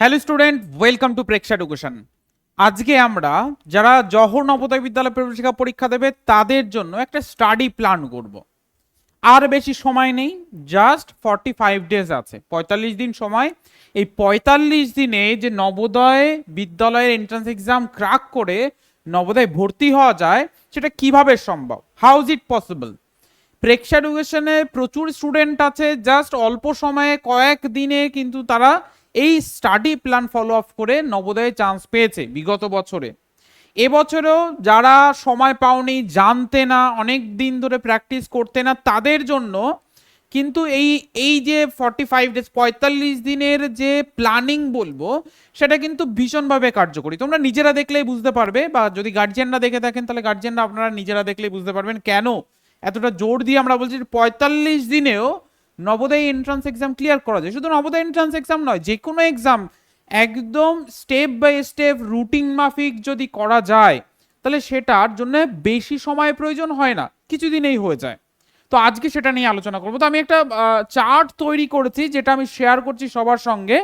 Hello student welcome to Preksha education আজকে আমরা যারা জহর নবোদয় বিদ্যালয় প্রবেশিকা পরীক্ষা দেবে, তাদের জন্য একটা স্টাডি প্ল্যান করব। আর বেশি সময় নেই জাস্ট ফর্টি ফাইভ ডেজ আছে। পঁয়তাল্লিশ দিন সময়। এই পঁয়তাল্লিশ দিনে যে নবোদয় বিদ্যালয়ের এন্ট্রান্স এক্সাম ক্রাক করে নবোদয় ভর্তি হওয়া যায়, সেটা কীভাবে সম্ভব? How is it possible Preksha এডুকেশনে প্রচুর স্টুডেন্ট আছে জাস্ট অল্প সময়ে কয়েক দিনে কিন্তু তারা এই স্টাডি প্ল্যান ফলো আপ করে নবোদয়ে চান্স পেয়েছে বিগত বছরে। এবছরেও যারা সময় পাওনি, জানতে না, অনেক দিন ধরে প্র্যাকটিস করতে না, তাদের জন্য কিন্তু এই এই যে ফর্টি ফাইভ ডেজ পঁয়তাল্লিশ দিনের যে প্ল্যানিং বলব, সেটা কিন্তু ভীষণভাবে কার্যকরী। তোমরা নিজেরা দেখলেই বুঝতে পারবে বা যদি গার্জিয়ানরা দেখে থাকেন, তাহলে গার্জিয়ানরা আপনারা নিজেরা দেখলেই বুঝতে পারবেন কেন এতটা জোর দিয়ে আমরা বলছি পঁয়তাল্লিশ দিনেও নবোদয় এন্ট্রান্স এক্সাম ক্লিয়ার করা যায়। শুধু নবোদয় এন্ট্রান্স এক্সাম নয় যে কোনো এক্সাম একদম স্টেপ বাই স্টেপ রুটিন মাফিক যদি করা যায়, তাহলে সেটার জন্য বেশি সময় প্রয়োজন হয় না, কিছুদিনেই হয়ে যায়। তো আজকে সেটা নিয়ে আলোচনা করব। তো আমি একটা চার্ট তৈরি করেছি, যেটা আমি শেয়ার করছি সবার সঙ্গে।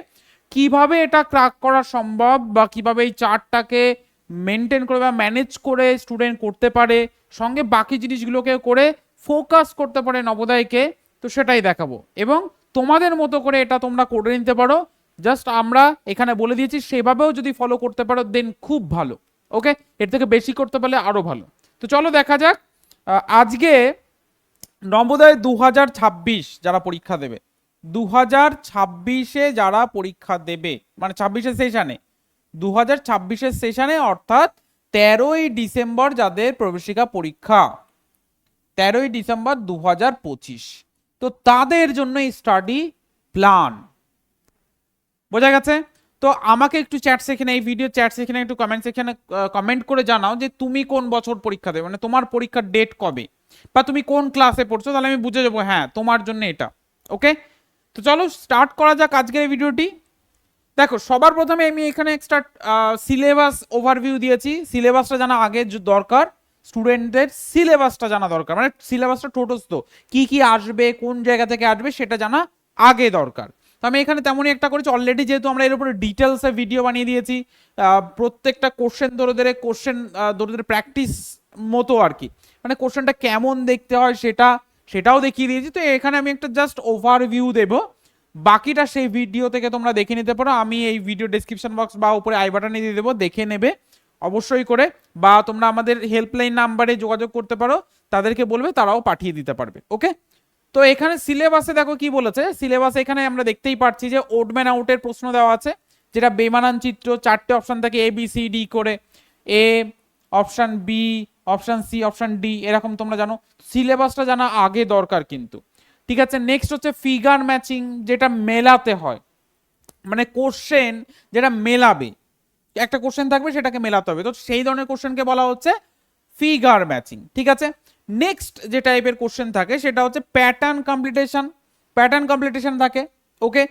কীভাবে এটা ক্রাক করা সম্ভব বা কীভাবে এই চার্টটাকে মেনটেন করে বা ম্যানেজ করে স্টুডেন্ট করতে পারে, সঙ্গে বাকি জিনিসগুলোকে করে ফোকাস করতে পারে নবোদয়কে। তো সেটাই দেখাবো। এবং তোমাদের মতো করে এটা তোমরা করে নিতে পারো। জাস্ট আমরা এখানে বলে দিয়েছি, সেভাবেও যদি ফলো করতে পারো দেন খুব ভালো। ওকে এর থেকে বেশি করতে পারলে আরও ভালো। তো চলো দেখা যাক আজকে নবোদয় দু হাজার ছাব্বিশ যারা পরীক্ষা দেবে দু হাজার ছাব্বিশে যারা পরীক্ষা দেবে মানে ছাব্বিশের সেশানে দু হাজার ছাব্বিশের সেশানে অর্থাৎ তেরোই ডিসেম্বর যাদের প্রবেশিকা পরীক্ষা, তেরোই ডিসেম্বর দু হাজার পঁচিশ। তো তাদের জন্য স্টাডি প্ল্যান বোঝা গেছে? তো আমাকে একটু চ্যাট সেখানে এই ভিডিও চ্যাট সেখানে একটু কমেন্ট সেখানে কমেন্ট করে জানাও যে তুমি কোন বছর পরীক্ষা দেবে? মানে তোমার পরীক্ষার ডেট কবে? বা তুমি কোন ক্লাসে পড়ছো? তাহলে আমি বুঝে যাব হ্যাঁ তোমার জন্য এটা ওকে তো চলো স্টার্ট করা যাক আজকের এই ভিডিওটি দেখো, সবার প্রথমে আমি এখানে একটা সিলেবাস ওভারভিউ দিয়েছি। সিলেবাসটা জানা আগে দরকার। স্টুডেন্টদের সিলেবাসটা জানা দরকার। মানে সিলেবাসটা টোটস্থ। কি কি আসবে, কোন জায়গা থেকে আসবে সেটা জানা আগে দরকার। তো আমি এখানে তেমনই একটা করেছি। অলরেডি যেহেতু আমরা এর উপরে ডিটেলসে ভিডিও বানিয়ে দিয়েছি প্রত্যেকটা কোশ্চেন ধরে ধরে কোশ্চেন ধরে ধরে প্র্যাকটিস মতো আর কি। মানে কোশ্চেনটা কেমন দেখতে হয় সেটা, সেটাও দেখিয়ে দিয়েছি। তো এখানে আমি একটা জাস্ট ওভারভিউ দেবো। বাকিটা সেই ভিডিও থেকে তোমরা দেখে নিতে পারো। আমি এই ভিডিও ডেসক্রিপশন বক্স বা উপরে আই বাটনে দিয়ে দেবো। দেখে নেবে। অবশ্যই করে বা তোমরা আমাদের হেল্পলাইন নাম্বারে যোগাযোগ করতে পারো, তাদেরকে বলবে, তারাও পাঠিয়ে দিতে পারবে ওকে তো এখানে সিলেবাসে দেখো কি বলেছে সিলেবাসে এখানে আমরা দেখতেই পাচ্ছি যে ওডম্যান আউটের প্রশ্ন দেওয়া আছে, যেটা বেমানান চিত্র, চারটে অপশন থাকে এ বি সি ডি করে A option B option C option D এরকম তোমরা জানো সিলেবাসটা জানা আগে দরকার কিন্তু। ঠিক আছে নেক্সট হচ্ছে ফিগার ম্যাচিং যেটা মেলাতে হয় মানে কোশ্চেন যেটা মেলাবে। একটা কোশ্চেন থাকবে, সেটাকে মেলাতে হবে। তো সেই ধরনের কোশ্চেনকে বলা হচ্ছে ফিগার ম্যাচিং ঠিক আছে? নেক্সট যে টাইপের কোশ্চেন থাকে, সেটা হচ্ছে প্যাটার্ন কমপ্লিটেশন প্যাটার্ন কমপ্লিটেশন থাকে ওকে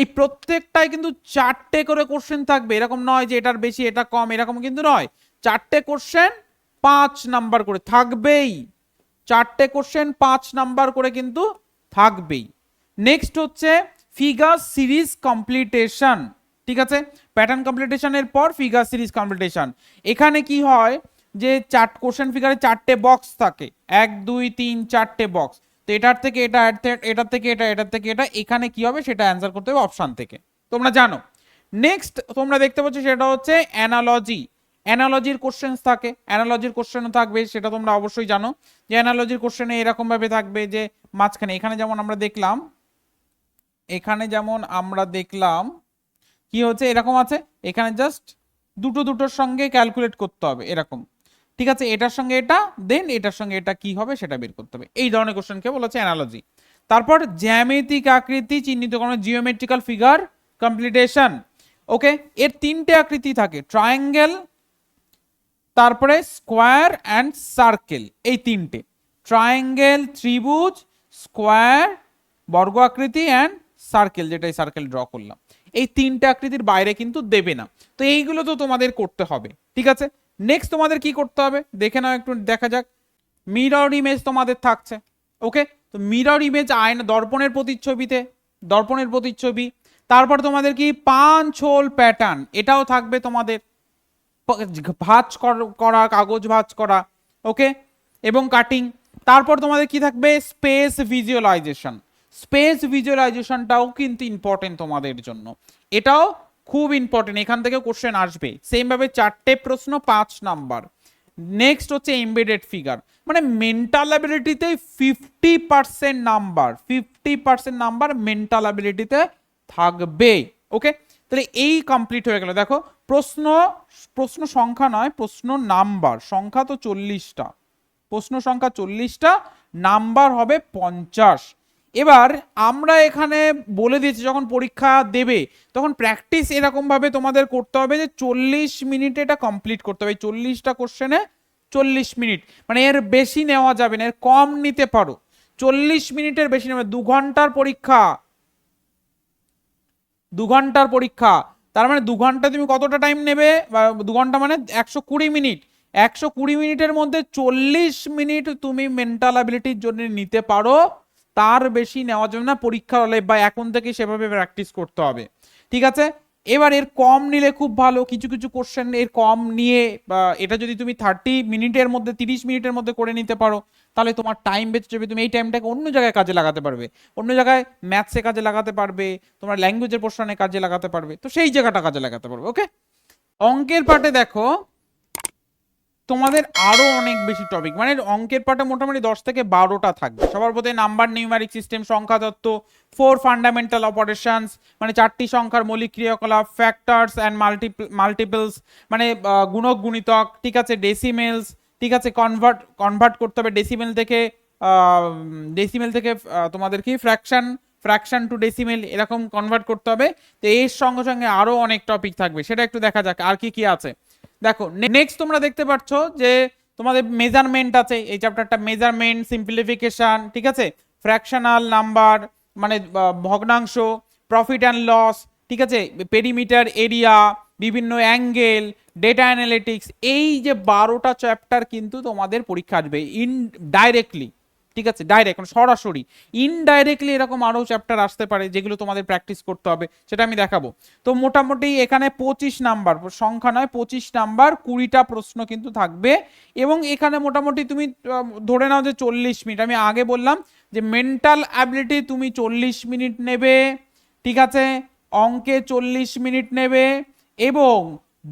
এই প্রত্যেকটাই কিন্তু চারটে করে কোশ্চেন থাকবে। এরকম নয় যে এটার বেশি, এটা কম, এরকম কিন্তু নয়। চারটে কোশ্চেন পাঁচ নাম্বার করে থাকবেই। চারটে কোশ্চেন পাঁচ নাম্বার করে কিন্তু থাকবেই। নেক্সট হচ্ছে ফিগার সিরিজ কমপ্লিটেশন ঠিক আছে? প্যাটার্ন কমপ্লিটেশনের পর ফিগার সিরিজ কমপ্লিটেশন এখানে কি হয় যে চার কোশ্চেন ফিগারে চারটে বক্স থাকে। এক, দুই, তিন, চারটে বক্স তো এটার থেকে এটা এটার থেকে এটা, এটার থেকে এটা, এখানে কি হবে সেটা অ্যান্সার করতে হবে অপশান থেকে। তোমরা জানো। নেক্সট তোমরা দেখতে পাচ্ছ সেটা হচ্ছে অ্যানালজি অ্যানালজির কোশ্চেন্স থাকে। অ্যানালজির কোশ্চেনও থাকবে, সেটা তোমরা অবশ্যই জানো। যে অ্যানালজির কোশ্চেনে এরকম ভাবে থাকবে যে মাঝখানে, এখানে যেমন আমরা দেখলাম, এখানে যেমন আমরা দেখলাম কি হচ্ছে? এরকম আছে? এখানে জাস্ট দুটো দুটোর সঙ্গে ক্যালকুলেট করতে হবে এরকম। ঠিক আছে? এটার সঙ্গে এটা দেন এটার সঙ্গে এটা কি হবে সেটা বের করতে হবে। এই ধরনের কোশ্চেনকে বলা হচ্ছে অ্যানালজি তারপর জ্যামিতিক আকৃতি চিহ্নিতকরণ জিওমেট্রিক্যাল ফিগার কমপ্লিটেশন ওকে এর তিনটে আকৃতি থাকে ট্রায়াঙ্গেল তারপরে স্কোয়ার অ্যান্ড সার্কেল এই তিনটে। ট্রায়াঙ্গেল ত্রিভুজ স্কোয়ার বর্গ আকৃতি অ্যান্ড সার্কেল যেটাই সার্কেল ড্র করলাম। এই তিনটে আকৃতির বাইরে কিন্তু দেবে না। তো এইগুলো তো তোমাদের করতে হবে, ঠিক আছে? নেক্সট তোমাদের কি করতে হবে? দেখে নাও একটু, দেখা যাক। মিরর ইমেজ তোমাদের থাকছে ওকে তো মিরর ইমেজ আয়না, দর্পণের প্রতিচ্ছবিতে, দর্পণের প্রতিচ্ছবি। তারপর তোমাদের কি? পাঁচ হোল প্যাটার্ন এটাও থাকবে তোমাদের। ভাঁজ করা কাগজ ভাঁজ করা ওকে এবং কাটিং তারপর তোমাদের কি থাকবে? স্পেস ভিজুয়ালাইজেশন স্পেস ভিজুয়ালাইজেশনটাও কিন্তু ইম্পর্টেন্ট তোমাদের জন্য। এটাও খুব ইম্পর্টেন্ট এখান থেকে কোশ্চেন আসবে। সেম ভাবে চারটে প্রশ্ন, পাঁচ নাম্বার। নেক্সট হচ্ছে এমবেডেড ফিগার মানে mental অ্যাবিলিটিতে fifty percent number. Fifty percent number mental অ্যাবিলিটিতে থাকবে। ওকে তাহলে এই কমপ্লিট হয়ে গেল। দেখো, প্রশ্ন প্রশ্ন সংখ্যা নয়, প্রশ্ন নাম্বার। সংখ্যা তো চল্লিশটা। প্রশ্ন সংখ্যা চল্লিশটা, নাম্বার হবে পঞ্চাশ। এবার আমরা এখানে বলে দিয়েছি, যখন পরীক্ষা দেবে, তখন প্র্যাকটিস এরকমভাবে তোমাদের করতে হবে যে চল্লিশ মিনিটে এটা কমপ্লিট করতে হবে। চল্লিশটা কোশ্চেনে চল্লিশ মিনিট মানে এর বেশি নেওয়া যাবে না, এর কম নিতে পারো। চল্লিশ মিনিটের বেশি নেবে দু ঘণ্টার পরীক্ষা। দু ঘণ্টার পরীক্ষা, তার মানে দু ঘণ্টা তুমি কতটা টাইম নেবে? বা দু ঘণ্টা মানে একশো কুড়ি মিনিট। একশো কুড়ি মিনিটের মধ্যে চল্লিশ মিনিট তুমি মেন্টাল অ্যাবিলিটির জন্য নিতে পারো। তার বেশি নেওয়া যাবে না পরীক্ষার হলে বা এখন থেকে সেভাবে প্র্যাকটিস করতে হবে। ঠিক আছে? এবার এর কম নিলে খুব ভালো, কিছু কিছু কোশ্চেন এর কম নিয়ে এটা যদি তুমি থার্টি মিনিটের মধ্যে, তিরিশ মিনিটের মধ্যে করে নিতে পারো, তাহলে তোমার টাইম বেঁচে যাবে। তুমি এই টাইমটাকে অন্য জায়গায় কাজে লাগাতে পারবে। অন্য জায়গায় ম্যাথসে কাজে লাগাতে পারবে, তোমার ল্যাঙ্গুয়েজের পোর্শনে কাজে লাগাতে পারবে। তো সেই জায়গাটা কাজে লাগাতে পারবে ওকে অঙ্কের পার্টে দেখো তোমাদের আরও অনেক বেশি টপিক মানে অঙ্কের পাটে মোটামুটি দশ থেকে বারোটা থাকবে। সবার প্রতি নাম্বার নিউমারিক সিস্টেম সংখ্যা তত্ত্ব ফোর ফান্ডামেন্টাল অপারেশনস মানে চারটি সংখ্যার মৌলিক ক্রিয়াকলাপ ফ্যাক্টরস অ্যান্ড মাল্টি মাল্টিপলস মানে গুণক, গুণিতক, ঠিক আছে ডেসিমেলস ঠিক আছে কনভার্ট কনভার্ট করতে হবে ডেসিমেল থেকে ডেসিমেল থেকে তোমাদের কি ফ্র্যাকশন ফ্র্যাকশন টু ডেসিমেল এরকম কনভার্ট করতে হবে। তো এর সঙ্গে সঙ্গে আরও অনেক টপিক থাকবে। সেটা একটু দেখা যাক, আর কি কি আছে। দেখো নেক্সট তোমরা দেখতে পাচ্ছ যে তোমাদের মেজারমেন্ট আছে, এই চ্যাপ্টারটা মেজারমেন্ট সিম্পলিফিকেশন ঠিক আছে? ফ্র্যাকশনাল নাম্বার মানে ভগ্নাংশ প্রফিট অ্যান্ড লস ঠিক আছে? পেরিমিটার এরিয়া বিভিন্ন অ্যাঙ্গেল ডেটা অ্যানালিটিক্স এই যে বারোটা চ্যাপ্টার কিন্তু তোমাদের পরীক্ষা আসবে ইন ডাইরেক্টলি ঠিক আছে ডাইরেক্ট মানে সরাসরি ইনডাইরেক্টলি এরকম আরও চ্যাপ্টার আসতে পারে যেগুলো তোমাদের প্র্যাকটিস করতে হবে, সেটা আমি দেখাবো। তো মোটামুটি এখানে পঁচিশ নাম্বার সংখ্যা নয়, পঁচিশ নাম্বার কুড়িটা প্রশ্ন কিন্তু থাকবে। এবং এখানে মোটামুটি তুমি ধরে নাও যে চল্লিশ মিনিট, আমি আগে বললাম যে মেন্টাল অ্যাবিলিটি তুমি চল্লিশ মিনিট নেবে, ঠিক আছে? অঙ্কে চল্লিশ মিনিট নেবে, এবং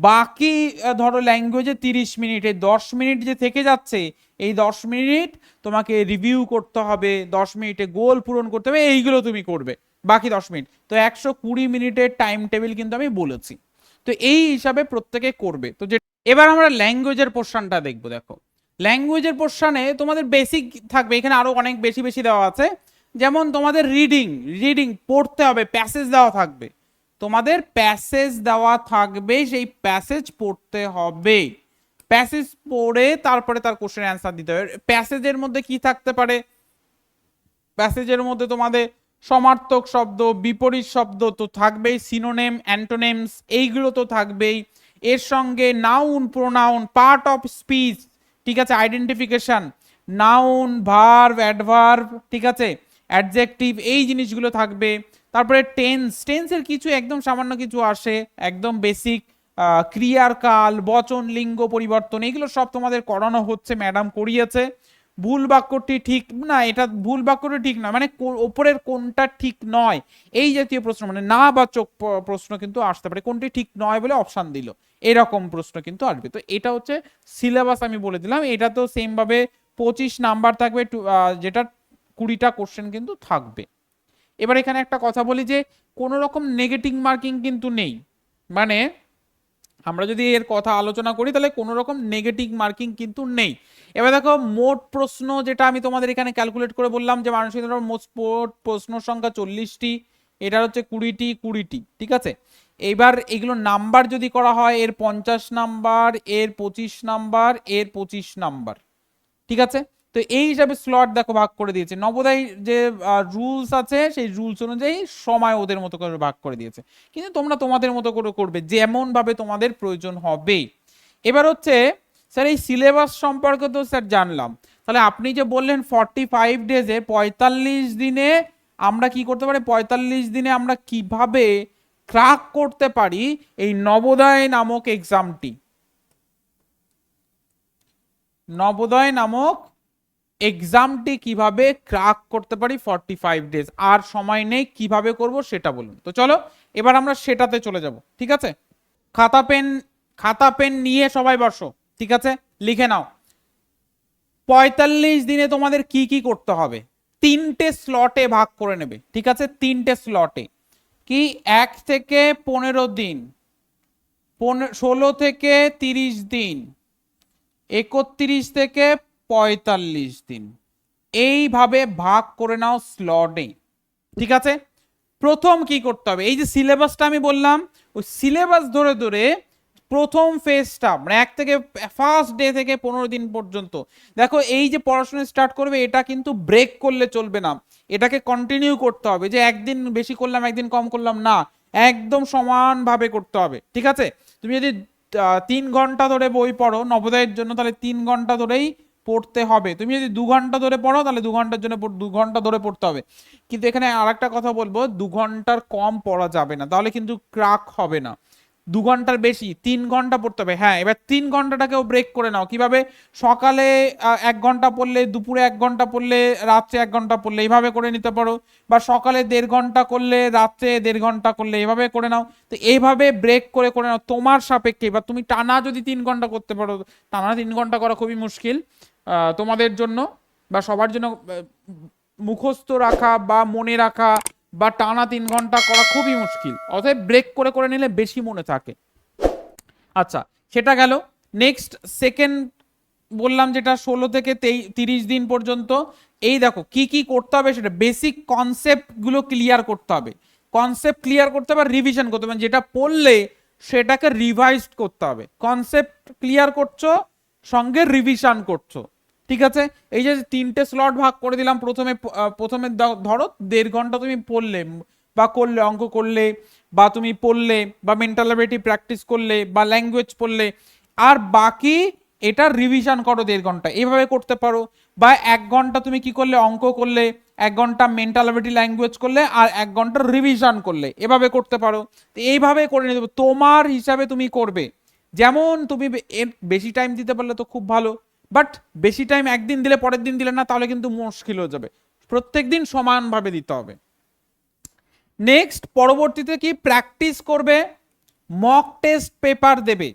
বাকি ধরো ল্যাঙ্গুয়েজে তিরিশ মিনিটে দশ মিনিট যে থেকে যাচ্ছে, এই দশ মিনিট তোমাকে রিভিউ করতে হবে, দশ মিনিটে গোল পূরণ করতে হবে, এইগুলো তুমি করবে, বাকি দশ মিনিট তো একশো কুড়ি মিনিটের টাইম টেবিল কিন্তু আমি বলেছি। তো এই হিসাবে প্রত্যেকে করবে। তো যে এবার আমরা ল্যাঙ্গুয়েজের পোর্শনটা দেখব, দেখো। ল্যাঙ্গুয়েজের পোর্শনে তোমাদের বেসিক থাকবে, এখানে আরও অনেক বেশি বেশি দেওয়া আছে। যেমন তোমাদের রিডিং রিডিং পড়তে হবে প্যাসেজ দেওয়া থাকবে। তোমাদের প্যাসেজ দেওয়া থাকবে সেই প্যাসেজ পড়তে হবে। প্যাসেজ পড়ে তারপরে তার কোশ্চেন অ্যান্সার দিতে হবে। প্যাসেজের মধ্যে কি থাকতে পারে? প্যাসেজের মধ্যে তোমাদের সমার্থক শব্দ, বিপরীত শব্দ তো থাকবেই সিনোনেম অ্যান্টোনেমস এইগুলো তো থাকবেই। এর সঙ্গে noun pronoun part of speech ঠিক আছে? আইডেন্টিফিকেশন নাউন ভার্ব অ্যাডভার্ব ঠিক আছে? অ্যাডজেক্টিভ এই জিনিসগুলো থাকবে। তারপরে টেন্স টেন্সের কিছু একদম সামান্য কিছু আসে, একদম বেসিক ক্রিয়ার কাল বচন, লিঙ্গ পরিবর্তন, এগুলো সব তোমাদের করানো হচ্ছে ম্যাডাম করিয়েছে। ভুল বাক্যটি ঠিক, না, এটা ভুল বাক্যটি ঠিক নয় মানে ওপরের কোনটা ঠিক নয়, এই জাতীয় প্রশ্ন মানে না বাচক প্রশ্ন কিন্তু আসতে পারে, কোনটি ঠিক নয় বলে অপশান দিল, এরকম প্রশ্ন কিন্তু আসবে। তো এটা হচ্ছে সিলেবাস আমি বলে দিলাম, এটা তো সেম ভাবে পঁচিশ নাম্বার থাকবে যেটা কুড়িটা কোশ্চেন কিন্তু থাকবে। এবার এখানে একটা কথা বলি যে কোনো রকম নেগেটিভ মার্কিং কিন্তু নেই। মানে আমরা যদি এর কথা আলোচনা করি, তাহলে কোনো রকম নেগেটিভ মার্কিং কিন্তু নেই। এবার দেখো, মোট প্রশ্ন যেটা আমি তোমাদের এখানে ক্যালকুলেট করে বললাম যে মানসিক মোট প্রশ্ন সংখ্যা চল্লিশটি, এটার হচ্ছে কুড়িটি কুড়িটি, ঠিক আছে? এইবার এগুলো নাম্বার যদি করা হয়, এর পঞ্চাশ নাম্বার এর পঁচিশ নাম্বার এর পঁচিশ নাম্বার ঠিক আছে? তো এই হিসাবে স্লট দেখো ভাগ করে দিয়েছে। নবোদয় যে রুলস আছে, সেই রুলস অনুযায়ী সময় ওদের মতো করে ভাগ করে দিয়েছে। কিন্তু তোমরা তোমাদের মতো করে করবে যেমন ভাবে তোমাদের প্রয়োজন হবে এবার হচ্ছে, স্যার এই সিলেবাস সম্পর্কে তো স্যার জানলাম। তাহলে আপনি যে বললেন ফর্টি ফাইভ ডেজে পঁয়তাল্লিশ দিনে আমরা কি করতে পারি? পঁয়তাল্লিশ দিনে আমরা কীভাবে ক্রাক করতে পারি এই নবোদয় নামক এক্সামটি নবোদয় নামক এক্সামটি কীভাবে ক্রাক করতে পারি ফর্টি ফাইভ ডেজ আর সময় নেই, কীভাবে করব সেটা বলুন। তো চলো, এবার আমরা সেটাতে চলে যাব, ঠিক আছে? খাতা, পেন খাতা, পেন নিয়ে সবাই বসো, ঠিক আছে? লিখে নাও। পঁয়তাল্লিশ দিনে তোমাদের কি কি করতে হবে? তিনটে স্লটে ভাগ করে নেবে, ঠিক আছে? তিনটে স্লটে কি? এক থেকে পনেরো দিন ষোলো থেকে তিরিশ দিন, একত্রিশ থেকে পঁয়তাল্লিশ দিন। এইভাবে ভাগ করে নাও স্লটে ঠিক আছে? প্রথম কি করতে হবে? এই যে সিলেবাসটা আমি বললাম, ওই সিলেবাস ধরে ধরে প্রথম ফেজটা মানে এক থেকে ফার্স্ট ডে থেকে পনেরো দিন পর্যন্ত। দেখো, এই যে পড়াশোনা স্টার্ট করবে, এটা কিন্তু ব্রেক করলে চলবে না। এটাকে কন্টিনিউ করতে হবে যে একদিন বেশি করলাম, একদিন কম করলাম। না, একদম সমানভাবে করতে হবে। ঠিক আছে? তুমি যদি তিন ঘণ্টা ধরে বই পড়ো, নবোদয়ের জন্য তাহলে তিন ঘণ্টা ধরেই পড়তে হবে। তুমি যদি দু ঘণ্টা ধরে পড়ো তাহলে দু ঘণ্টার জন্য দু ঘণ্টা ধরে পড়তে হবে। কিন্তু এখানে আর একটা কথা বলব, দু ঘণ্টার কম পড়া যাবে না, তাহলে কিন্তু ক্রাক হবে না। দু ঘণ্টার বেশি, তিন ঘণ্টা পড়তে হবে। হ্যাঁ এবার তিন ঘন্টাটাকেও ব্রেক করে নাও। কীভাবে? সকালে এক ঘণ্টা পড়লে, দুপুরে এক ঘণ্টা পড়লে, রাত্রে এক ঘণ্টা পড়লে এইভাবে করে নিতে পারো। বা সকালে দেড় ঘণ্টা করলে, রাত্রে দেড় ঘণ্টা করলে এইভাবে করে নাও। তো এইভাবে ব্রেক করে করে নাও। তোমার সাপেক্ষে বা তুমি টানা যদি তিন ঘণ্টা করতে পারো, টানা তিন ঘণ্টা করা খুবই মুশকিল। তোমাদের জন্য বা সবার জন্য মুখস্থ রাখা বা মনে রাখা বা টানা তিন ঘণ্টা করা খুবই মুশকিল। অতএব ব্রেক করে করে নিলে বেশি মনে থাকে। আচ্ছা সেটা গেল। নেক্সট সেকেন্ড বললাম যেটা, ষোলো থেকে তিরিশ দিন পর্যন্ত। এই দেখো, কি কি করতে হবে সেটা বেসিক কনসেপ্টগুলো ক্লিয়ার করতে হবে। কনসেপ্ট ক্লিয়ার করতে হবে রিভিশন করতে হবে। যেটা পড়লে সেটাকে রিভাইজ করতে হবে। কনসেপ্ট ক্লিয়ার করছ, সঙ্গে রিভিশন করছ। ঠিক আছে? এই যে তিনটে স্লট ভাগ করে দিলাম, প্রথমে প্রথমে ধরো দেড় ঘণ্টা তুমি পড়লে, বা করলে, অঙ্ক করলে, বা তুমি পড়লে, বা মেন্টাল অ্যাবিলিটি প্র্যাকটিস করলে, বা ল্যাঙ্গুয়েজ পড়লে, আর বাকি এটা রিভিশন করো দেড় ঘণ্টা। এভাবে করতে পারো। বা এক ঘণ্টা তুমি কি করলে? অঙ্ক করলে, এক ঘণ্টা মেন্টাল অ্যাবিলিটি ল্যাঙ্গুয়েজ করলে, আর এক ঘণ্টা রিভিশন করলে। এভাবে করতে পারো। তো এইভাবে করে নিতে। তোমার হিসাবে তুমি করবে। যেমন তুমি বেশি টাইম দিতে পারলে তো খুব ভালো। বাট বেশি টাইম একদিন দিলে পরের দিন দিলে না, তাহলে কিন্তু মুশকিল হয়ে যাবে। প্রত্যেক দিন সমানভাবে দিতে হবে। নেক্সট পরবর্তীতে কি প্র্যাকটিস করবে? মক টেস্ট পেপার দেবে।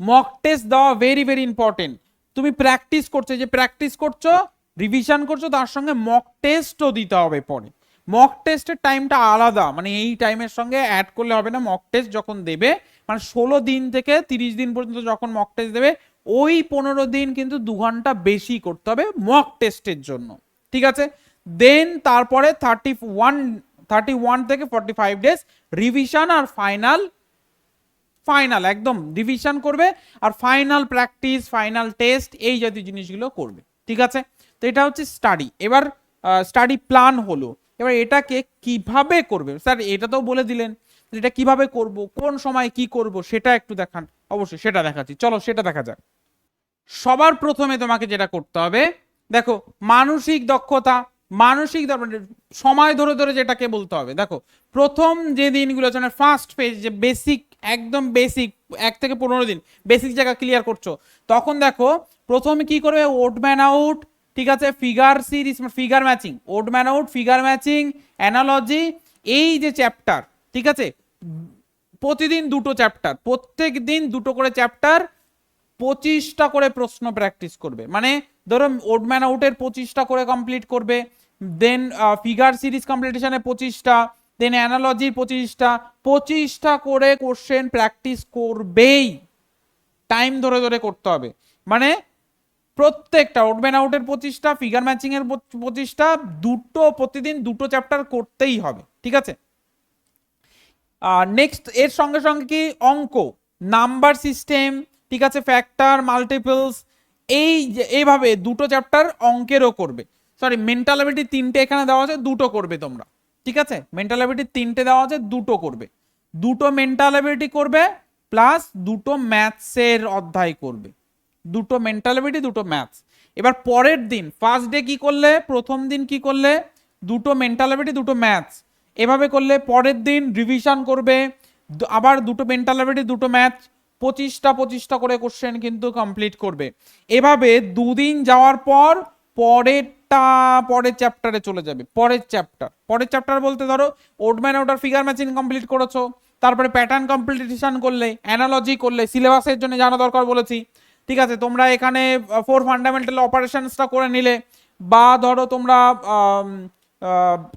মক টেস্ট দেওয়া ভেরি ভেরি ইম্পর্টেন্ট তুমি প্র্যাকটিস করছ যে প্র্যাকটিস করছ রিভিশন করছ, তার সঙ্গে মক টেস্টও দিতে হবে পরে। মক টেস্টের টাইমটা আলাদা। মানে এই টাইমের সঙ্গে অ্যাড করলে হবে না মক টেস্ট যখন দেবে মানে ষোলো দিন থেকে তিরিশ দিন পর্যন্ত যখন মক টেস্ট দেবে ওই পনেরো দিন কিন্তু দু ঘণ্টা বেশি করতে হবে মক টেস্টের জন্য। ঠিক আছে? দেন তারপরে থার্টি ওয়ান থার্টি ওয়ান থেকে ফর্টি ফাইভ ডেজ রিভিশন আর ফাইনাল ফাইনাল একদম রিভিশন করবে আর ফাইনাল প্র্যাকটিস ফাইনাল টেস্ট এই জাতীয় জিনিসগুলো করবে। ঠিক আছে? তো এটা হচ্ছে স্টাডি এবার স্টাডি প্ল্যান হলো। এবার এটাকে কীভাবে করবে? স্যার, এটা তো বলে দিলেন এটা কীভাবে করব, কোন সময় কি করব, সেটা একটু দেখান। অবশ্যই সেটা দেখাচ্ছি। চলো, সেটা দেখা যাক। সবার প্রথমে তোমাকে যেটা করতে হবে, দেখো, মানসিক দক্ষতা, মানসিক মানে সময় ধরে ধরে যেটাকে বলতে হবে। দেখো, প্রথম যে দিনগুলো আছে মানে ফার্স্ট ফেজ যে বেসিক একদম বেসিক এক থেকে পনেরো দিন বেসিক জায়গা ক্লিয়ার করছ, তখন দেখো, প্রথমে কি করবে ওট ম্যান আউট ঠিক আছে figure series figure matching odd man out figure matching analogy এই যে চ্যাপ্টার ঠিক আছে, প্রতিদিন দুটো চ্যাপ্টার প্রত্যেক দিন দুটো করে চ্যাপ্টার পঁচিশটা করে প্রশ্ন প্র্যাকটিস করবে। মানে ধরো ওডম্যান আউটের পঁচিশটা করে কমপ্লিট করবে দেন ফিগার সিরিজ কমপ্লিটেশনে পঁচিশটা দেন অ্যানালজির পঁচিশটা পঁচিশটা করে কোশ্চেন প্র্যাকটিস করবেই। টাইম ধরে ধরে করতে হবে। মানে প্রত্যেকটা ওডম্যান আউটের পঁচিশটা ফিগার ম্যাচিংয়ের পঁচিশটা, দুটো, প্রতিদিন দুটো চ্যাপ্টার করতেই হবে, ঠিক আছে? নেক্সট এর সঙ্গে সঙ্গে কি? অঙ্ক নাম্বার সিস্টেম ঠিক আছে ফ্যাক্টর মাল্টিপলস এই এইভাবে দুটো চ্যাপ্টার অঙ্কেরও করবে। সরি মেন্টাল অ্যাবিলিটি তিনটে এখানে দেওয়া আছে, দুটো করবে তোমরা। ঠিক আছে? মেন্টাল অ্যাবিলিটি তিনটে দেওয়া আছে, দুটো করবে। দুটো মেন্টাল অ্যাবিলিটি করবে প্লাস দুটো ম্যাথসের অধ্যায় করবে। দুটো মেন্টাল অ্যাবিলিটি দুটো ম্যাথস এবার পরের দিন ফার্স্ট ডে কি করলে? প্রথম দিন কি করলে? দুটো মেন্টাল অ্যাবিলিটি দুটো ম্যাথস এভাবে করলে পরের দিন রিভিশন করবে, আবার দুটো মেন্টাল অ্যাবিলিটি দুটো ম্যাথ পঁচিশটা পঁচিশটা করে কোশ্চেন কিন্তু কমপ্লিট করবে। এভাবে দুদিন যাওয়ার পর পরেরটা, পরের চ্যাপ্টারে চলে যাবে। পরের চ্যাপ্টার পরের চ্যাপ্টার বলতে ধরো ওডম্যান ওটার ফিগার ম্যাচিং কমপ্লিট করেছ, তারপরে প্যাটার্ন কম্পিটিশন করলে অ্যানালজি করলে সিলেবাসের জন্য জানা দরকার বলেছি। ঠিক আছে, তোমরা এখানে ফোর ফান্ডামেন্টাল অপারেশনসটা করে নিলে, বা ধরো তোমরা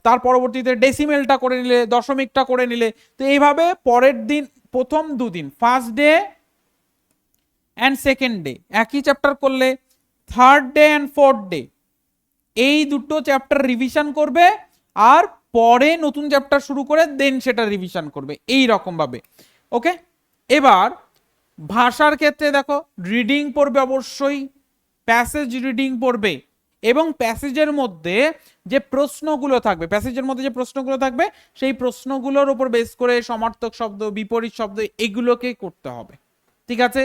তার পরবর্তীতে ডেসিমেলটা করে নিলে, দশমিকটা করে নিলে, তো এইভাবে পরের দিন, প্রথম দুদিন first day and second day একই চ্যাপ্টার করলে third day and fourth day এই দুটো চ্যাপ্টার রিভিশন করবে আর পরে নতুন চ্যাপ্টার শুরু করে দেন সেটা রিভিশন করবে। এই রকম ভাবে ওকে এবার ভাষার ক্ষেত্রে দেখো রিডিং পড়বে অবশ্যই প্যাসেজ রিডিং পড়বে এবং প্যাসেজের মধ্যে যে প্রশ্নগুলো থাকবে প্যাসেজের মধ্যে যে প্রশ্নগুলো থাকবে, সেই প্রশ্নগুলোর উপর বেস করে সমার্থক শব্দ, বিপরীত শব্দ এগুলোকে করতে হবে। ঠিক আছে?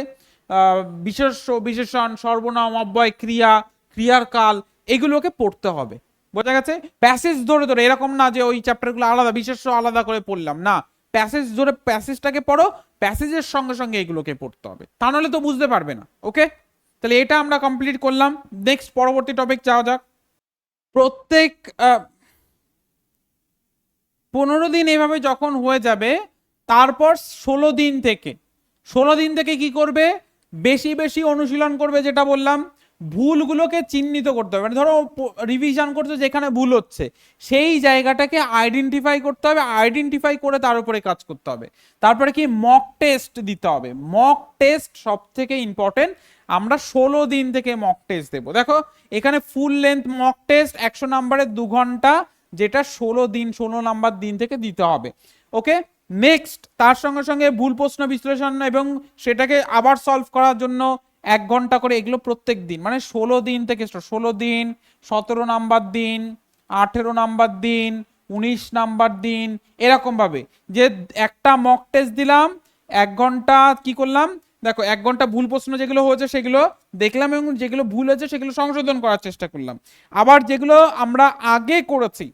বিশেষ বিশেষণ, সর্বনাম, অব্যয়, ক্রিয়া ক্রিয়ার কাল এগুলোকে পড়তে হবে। বোঝা গেছে? প্যাসেজ ধরে ধরে, এরকম না যে ওই চ্যাপ্টারগুলো আলাদা বিশেষ আলাদা করে পড়লাম। না প্যাসেজ ধরে প্যাসেজটাকে পড়ো প্যাসেজের সঙ্গে সঙ্গে এগুলোকে পড়তে হবে। তা নাহলে তো বুঝতে পারবে না ওকে তাহলে এটা আমরা কমপ্লিট করলাম। নেক্সট পরবর্তী টপিক যাওয়া যাক। প্রত্যেক পনেরো দিন এভাবে যখন হয়ে যাবে, তারপর ষোলো দিন থেকে, ষোলো দিন থেকে কি করবে? বেশি বেশি অনুশীলন করবে যেটা বললাম, ভুলগুলোকে চিহ্নিত করতে হবে। মানে ধরো রিভিশন করছ যেখানে ভুল হচ্ছে, সেই জায়গাটাকে আইডেন্টিফাই করতে হবে আইডেন্টিফাই করে তার উপরে কাজ করতে হবে। তারপরে কি? মক টেস্ট দিতে হবে। মক টেস্ট সব থেকে ইম্পর্টেন্ট আমরা ষোলো দিন থেকে মক টেস্ট দেবো। দেখো, এখানে ফুল লেন্থ মক টেস্ট একশো নাম্বারের দু ঘণ্টা, যেটা ষোলো দিন, ষোলো নাম্বার দিন থেকে দিতে হবে। ওকে নেক্সট তার সঙ্গে সঙ্গে ভুল প্রশ্ন বিশ্লেষণ এবং সেটাকে আবার সলভ করার জন্য এক ঘণ্টা করে এগুলো প্রত্যেক দিন। মানে ষোলো দিন থেকে ষোলো দিন, সতেরো নাম্বার দিন, আঠেরো নাম্বার দিন, উনিশ নাম্বার দিন এরকম ভাবে যে একটা মক টেস্ট দিলাম, এক ঘণ্টা কি করলাম? দেখো, এক ঘণ্টা ভুল প্রশ্ন যেগুলো হয়েছে সেগুলো দেখলাম এবং যেগুলো ভুল হয়েছে সেগুলো সংশোধন করার চেষ্টা করলাম। আবার যেগুলো আমরা আগে করেছি,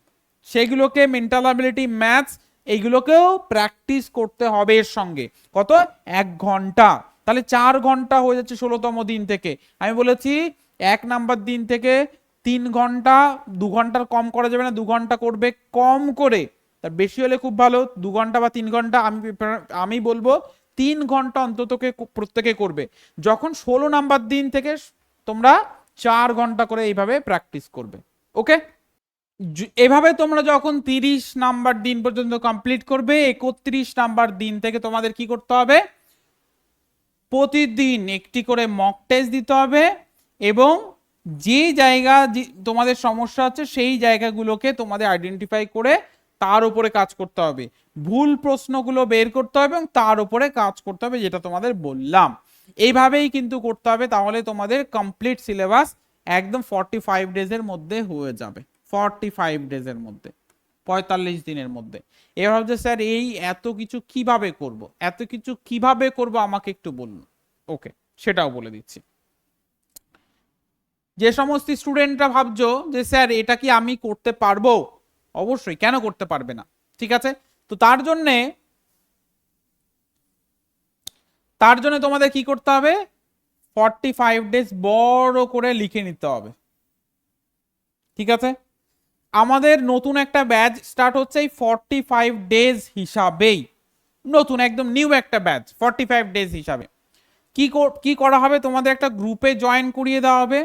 সেগুলোকে মেন্টাল অ্যাবিলিটি ম্যাথস এইগুলোকেও প্র্যাকটিস করতে হবে এর সঙ্গে। কত? এক ঘণ্টা। তাহলে চার ঘণ্টা হয়ে যাচ্ছে ষোলোতম দিন থেকে। আমি বলেছি, এক নাম্বার দিন থেকে তিন ঘণ্টা, দু ঘণ্টার কম করা যাবে না, দু ঘণ্টা করবে কম করে। তার বেশি হলে খুব ভালো, দু ঘণ্টা বা তিন ঘণ্টা আমি আমি বলব তিন ঘণ্টা অন্ততকে প্রত্যেকে করবে। যখন ষোলো নাম্বার দিন থেকে তোমরা চার ঘণ্টা করে এইভাবে প্র্যাকটিস করবে। ওকে এভাবে তোমরা যখন তিরিশ নাম্বার দিন পর্যন্ত কমপ্লিট করবে, একত্রিশ নাম্বার দিন থেকে তোমাদের কি করতে হবে? প্রতিদিন একটি করে মক টেস্ট দিতে হবে এবং যে জায়গা তোমাদের সমস্যা হচ্ছে সেই জায়গাগুলোকে তোমাদের আইডেন্টিফাই করে তার উপরে কাজ করতে হবে। ভুল প্রশ্নগুলো বের করতে হবে এবং তার উপরে কাজ করতে হবে যেটা তোমাদের বললাম। এইভাবেই কিন্তু করতে হবে, তাহলে তোমাদের কমপ্লিট সিলেবাস একদম ফর্টি ফাইভ ডেজের মধ্যে হয়ে যাবে। ফর্টি ফাইভ ডেজের মধ্যে, পঁয়তাল্লিশ দিনের মধ্যে। এবার ভাবছে, স্যার, এই এত কিছু কীভাবে করব? এত কিছু কীভাবে করব? আমাকে একটু বলুন। ওকে, সেটাও বলে দিচ্ছি। যে সমস্ত স্টুডেন্টরা ভাবছ যে, স্যার, এটা কি আমি করতে পারব? অবশ্যই, কেন করতে পারবে না? ঠিক আছে? তো তার জন্যে, তার জন্য তোমাদের কি করতে হবে? ফর্টি ফাইভ ডেজ বড় করে লিখে নিতে হবে। ঠিক আছে? আমাদের নতুন একটা ব্যাচ স্টার্ট হচ্ছে এই ফর্টি ফাইভ ডেজ হিসাবেই। নতুন, একদম নিউ একটা ব্যাচ ফর্টি ফাইভ ডেজ হিসাবে। কি কি করা হবে? তোমাদের একটা গ্রুপে জয়েন করিয়ে দেওয়া হবে।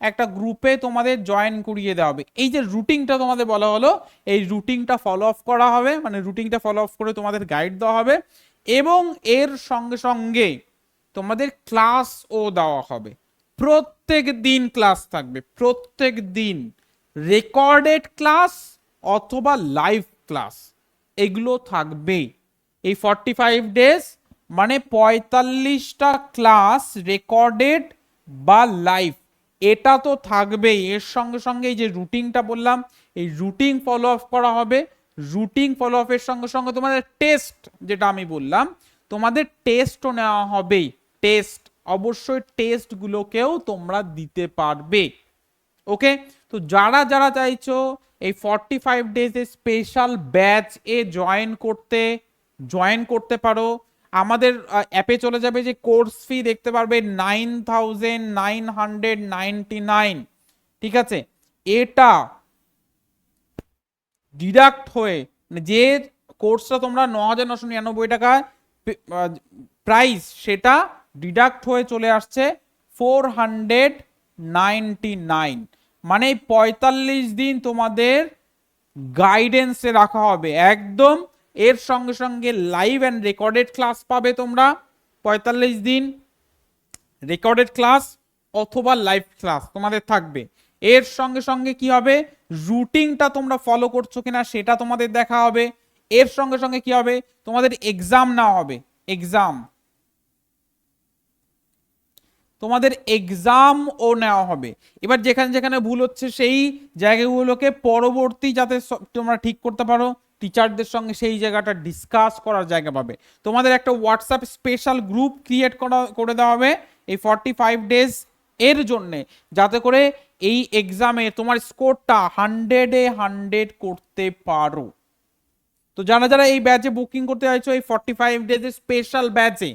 একটা গ্রুপে তোমাদের জয়েন করিয়ে দেওয়া হবে। এই যে রুটিনটা তোমাদের বলা হলো, এই রুটিনটা ফলো আপ করা হবে মানে রুটিনটা ফলো আপ করে তোমাদের গাইড দেওয়া হবে এবং এর সঙ্গে সঙ্গে তোমাদের ক্লাসও দেওয়া হবে। প্রত্যেক দিন ক্লাস থাকবে, প্রত্যেক দিন। রেকর্ডেড ক্লাস অথবা লাইভ ক্লাস এগুলো থাকবেই। এই ফর্টি ফাইভ ডেজ মানে পঁয়তাল্লিশটা ক্লাস রেকর্ডেড বা লাইভ এটা তো থাকবেই। এর সঙ্গে সঙ্গে এই যে রুটিনটা বললাম, এই রুটিন ফলো আপ করা হবে। রুটিন ফলো আপের সঙ্গে সঙ্গে তোমাদের টেস্ট যেটা আমি বললাম, তোমাদের টেস্টও নেওয়া হবেই। টেস্ট অবশ্যই টেস্টগুলোকেও তোমরা দিতে পারবে। ওকে তো যারা যারা চাইছো এই ফর্টি ফাইভ ডেজের স্পেশাল ব্যাচ এ জয়েন করতে জয়েন করতে পারো। আমাদের অ্যাপে চলে যাবে যে কোর্স ফি দেখতে পারবে nine thousand nine hundred ninety nine ঠিক আছে? এটা ডিডাক্ট হয়ে মানে যে কোর্সটা তোমরা ন হাজার নশো নিরানব্বই টাকা প্রাইস সেটা ডিডাক্ট হয়ে চলে আসছে ফোর হান্ড্রেড নাইনটি নাইন মানে পঁয়তাল্লিশ দিন তোমাদের গাইডেন্সে রাখা হবে। একদম এর সঙ্গে সঙ্গে লাইভ অ্যান্ড রেকর্ডেড ক্লাস পাবে তোমরা। পঁয়তাল্লিশ দিন রেকর্ডেড ক্লাস অথবা লাইভ ক্লাস তোমাদের থাকবে। এর সঙ্গে সঙ্গে কি হবে? রুটিনটা তোমরা ফলো করছ কিনা সেটা তোমাদের দেখা হবে। এর সঙ্গে সঙ্গে কি হবে? তোমাদের এক্সাম নেওয়া হবে। এক্সাম তোমাদের এক্সাম ও নেওয়া হবে। এবার যেখানে যেখানে ভুল হচ্ছে, সেই জায়গাগুলোকে পরবর্তী যাতে তোমরা ঠিক করতে পারো টিচারদের সঙ্গে সেই জায়গাটা ডিসকাস করার জায়গা পাবে। তোমাদের একটা হোয়াটসঅ্যাপ স্পেশাল গ্রুপ ক্রিয়েট করা, করে দেওয়া হবে এই ফর্টি ফাইভ ডেজ এর জন্যে, যাতে করে এই এক্সামে তোমার স্কোরটা হান্ড্রেডে হান্ড্রেড করতে পারো। তো যারা যারা এই ব্যাচে বুকিং করতে চাইছো, এই ফর্টি ফাইভ ডেজের স্পেশাল ব্যাচে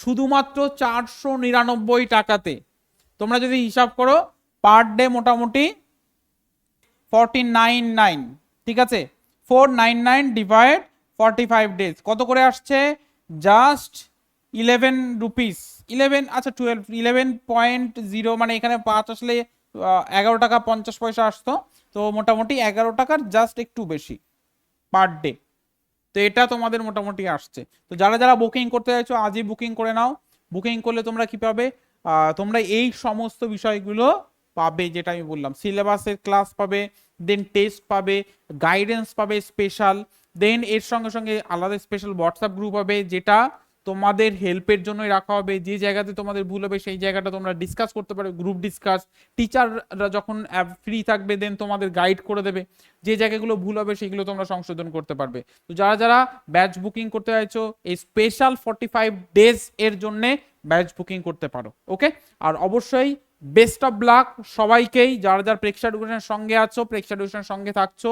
শুধুমাত্র চারশো নিরানব্বই টাকাতে। তোমরা যদি হিসাব করো পার ডে মোটামুটি ফর্টি নাইন নাইন ঠিক আছে? Four nine nine divide forty five days কত করে আসছে? জাস্ট ইলেভেন রুপিস ইলেভেন আচ্ছা টুয়েলভ ইলেভেন পয়েন্ট জিরো মানে এখানে পাঁচ আসলে এগারো টাকা পঞ্চাশ পয়সা আসতো। তো মোটামুটি এগারো টাকার জাস্ট একটু বেশি পার ডে তো এটা তোমাদের মোটামুটি আসছে। তো যারা যারা বুকিং করতে চাইছো, আজই বুকিং করে নাও। বুকিং করলে তোমরা কি পাবে? তোমরা এই সমস্ত বিষয়গুলো পাবে যেটা আমি বললাম। সিলেবাসের ক্লাস পাবে দেন টেস্ট পাবে গাইডেন্স পাবে স্পেশাল দেন এর সঙ্গে সঙ্গে আলাদা স্পেশাল হোয়াটসঅ্যাপ গ্রুপ হবে, যেটা তোমাদের হেল্পের জন্যই রাখা হবে, যে জায়গাতে তোমাদের ভুল হবে সেই জায়গাটা তোমরা ডিসকাস করতে পারবে গ্রুপ ডিসকাস টিচাররা যখন ফ্রি থাকবে দেন তোমাদের গাইড করে দেবে, যে জায়গাগুলো ভুল হবে সেগুলো তোমরা সংশোধন করতে পারবে। তো যারা যারা ব্যাচ বুকিং করতে চাইছো, এই স্পেশাল ফর্টি ফাইভ ডেজ এর জন্যে ব্যাচ বুকিং করতে পারো ওকে আর অবশ্যই বেস্ট অফ লাক সবাইকেই, যারা যারা প্রেক্ষা সঙ্গে আছো প্রেক্ষা সঙ্গে থাকছো